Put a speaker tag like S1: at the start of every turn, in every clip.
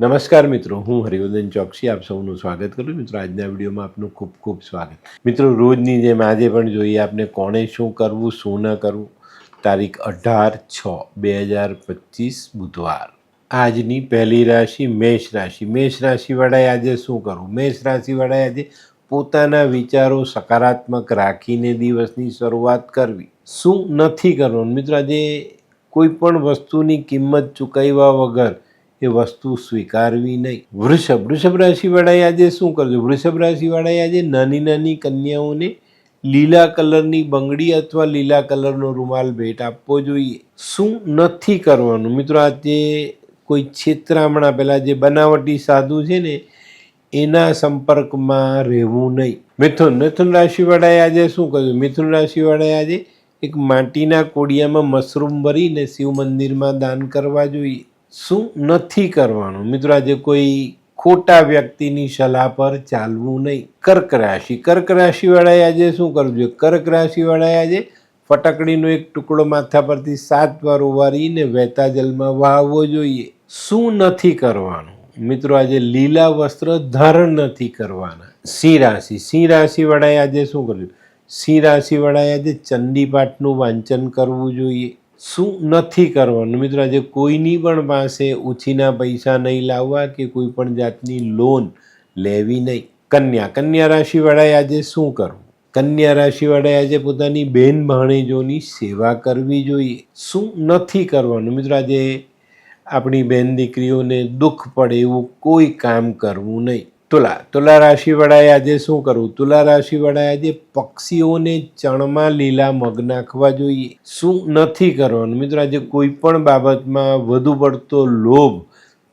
S1: નમસ્કાર મિત્રો, હું હરિવર્ધન ચોકસી, આપ સૌનું સ્વાગત કરું. મિત્રો, આજના વિડીયોમાં આપનું ખૂબ ખૂબ સ્વાગત. મિત્રો, રોજની જેમ આજે પણ જોઈએ આપને કોણે શું કરવું, શું ન કરવું? તારીખ અઢાર છ, બે હજાર પચીસ, બુધવાર. આજની પહેલી રાશિ મેષ રાશિ. મેષ રાશિવાળાએ આજે શું કરવું? મેષ રાશિવાળાએ આજે પોતાના વિચારો સકારાત્મક રાખીને દિવસની શરૂઆત કરવી. શું નથી કરવાનું? મિત્રો, આજે કોઈ પણ વસ્તુની કિંમત ચૂકવ્યા વગર એ વસ્તુ સ્વીકારવી નહીં. વૃષભ વૃષભ રાશિવાળાએ આજે શું કરજો વૃષભ રાશિવાળાએ આજે નાની નાની કન્યાઓને લીલા કલરની બંગડી અથવા લીલા કલરનો રૂમાલ ભેટ આપવો જોઈએ. શું નથી કરવાનું? મિત્રો, આજે કોઈ છેતરામણા પહેલાં જે બનાવટી સાધુ છે ને, એના સંપર્કમાં રહેવું નહીં. મિથુન મિથુન રાશિવાળાએ આજે શું કર્યું? મિથુન રાશિવાળાએ આજે એક માટીના કોડિયામાં મશરૂમ ભરીને શિવ મંદિરમાં દાન કરવા જોઈએ. શું નથી કરવાનું? મિત્રો, આજે કોઈ ખોટા વ્યક્તિની સલાહ પર ચાલવું નહીં. કર્ક રાશિ. કર્ક રાશિવાળાએ આજે શું કરવું જોઈએ? કર્ક રાશિવાળાએ આજે ફટકડીનો એક ટુકડો માથા પરથી સાત વાર ઉવારીને વહેતા જલમાં વહાવવો જોઈએ. શું નથી કરવાનું? મિત્રો, આજે લીલા વસ્ત્ર ધારણ નથી કરવાના. સિંહ રાશિ. સિંહ રાશિવાળાએ આજે શું કર્યું? સિંહ રાશિવાળાએ આજે ચંડીપાઠનું વાંચન કરવું જોઈએ. શું નથી કરવાનું? મિત્રો, આજે કોઈની પણ પાસે ઉછીના પૈસા નહીં લાવવા કે કોઈ પણ જાતની લોન લેવી નહીં. કન્યા કન્યા રાશિવાળાએ આજે શું કરવું? કન્યા રાશિવાળાએ આજે પોતાની બહેન ભાણેજોની સેવા કરવી જોઈએ. શું નથી કરવાનું? મિત્રો, આજે આપણી બહેન દીકરીઓને દુઃખ પડે એવું કોઈ કામ કરવું નહીં. તુલા તુલા રાશિવાળાએ આજે શું કરવું? તુલા રાશિવાળાએ આજે પક્ષીઓને ચણમાં લીલા મગ નાખવા જોઈએ. શું નથી કરવાનું? મિત્રો, આજે કોઈ પણ બાબતમાં વધુ પડતો લોભ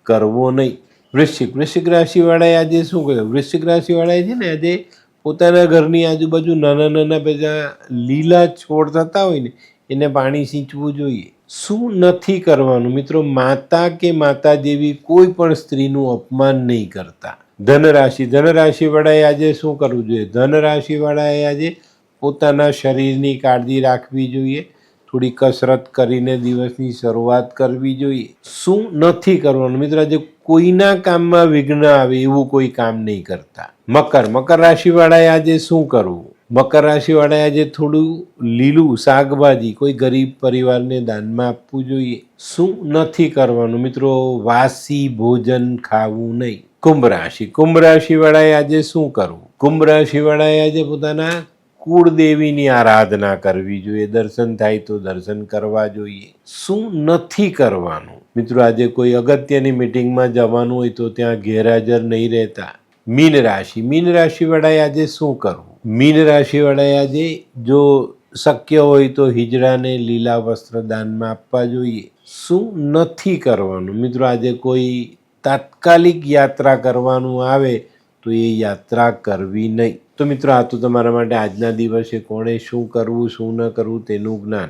S1: કરવો નહીં. વૃશ્ચિક વૃશ્ચિક રાશિવાળાએ આજે શું કર્યું? વૃશ્ચિક રાશિવાળાએ છે ને આજે પોતાના ઘરની આજુબાજુ નાના નાના બધા લીલા છોડ થતા હોય ને, એને પાણી સિંચવું જોઈએ. શું નથી કરવાનું? મિત્રો, માતા કે માતા જેવી કોઈ પણ સ્ત્રીનું અપમાન નહીં કરતા. ધનરાશિ, ધનરાશિવાળાએ આજે શું કરવું જોઈએ? ધનરાશિવાળાએ આજે પોતાના શરીરની કાળજી રાખવી જોઈએ. થોડી કસરત કરીને દિવસની શરૂઆત કરવી જોઈએ. શું નથી કરવાનું? મિત્રો, આજે કોઈના કામમાં વિઘ્ન આવે એવું કોઈ કામ નહીં કરતા. મકર મકર રાશિવાળાએ આજે શું કરવું? મકર રાશિવાળાએ આજે થોડું લીલું શાકભાજી, કોઈ ગરીબ પરિવારને દાનમાં આપવું જોઈએ. શું નથી કરવાનું? મિત્રો, વાસી ભોજન ખાવું નહીં. કુંભ રાશિ. કુંભ રાશિવાળાએ આજે શું કરવું? કુંભ રાશિવાળાએ આજે પોતાના કુળદેવીની આરાધના કરવી જોઈએ. દર્શન થાય તો દર્શન કરવા જોઈએ. શું નથી કરવાનું? મિત્રો, આજે કોઈ અગત્યની મિટિંગમાં જવાનું હોય તો ત્યાં ગેરહાજર નહીં રહેતા. મીન રાશિ. મીન રાશિવાળાએ આજે શું કરવું? મીન રાશિવાળાએ આજે જો શક્ય હોય તો હિજડાને લીલા વસ્ત્ર દાનમાં આપવા જોઈએ. શું નથી કરવાનું? મિત્રો, આજે કોઈ તાત્કાલિક યાત્રા કરવાનું આવે તો એ યાત્રા કરવી નહીં. તો મિત્રો, આ તો તમારા માટે આજના દિવસે કોણે શું કરવું, શું ન કરવું તેનું જ્ઞાન.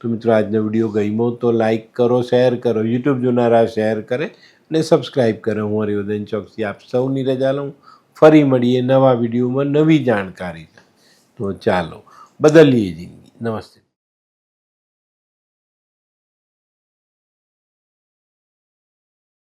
S1: તો મિત્રો, આજનો વીડિયો ગમ્યો તો લાઇક કરો, શેર કરો, યુટ્યુબ જોનારા શેર કરે અને સબસ્ક્રાઈબ કરે. હું હરિવર્ધન ચોકસી આપ સૌની રજા લઉં. ફરી મળીએ નવા વિડીયોમાં નવી જાણકારી. તો ચાલો બદલીએ જિંદગી. નમસ્તે.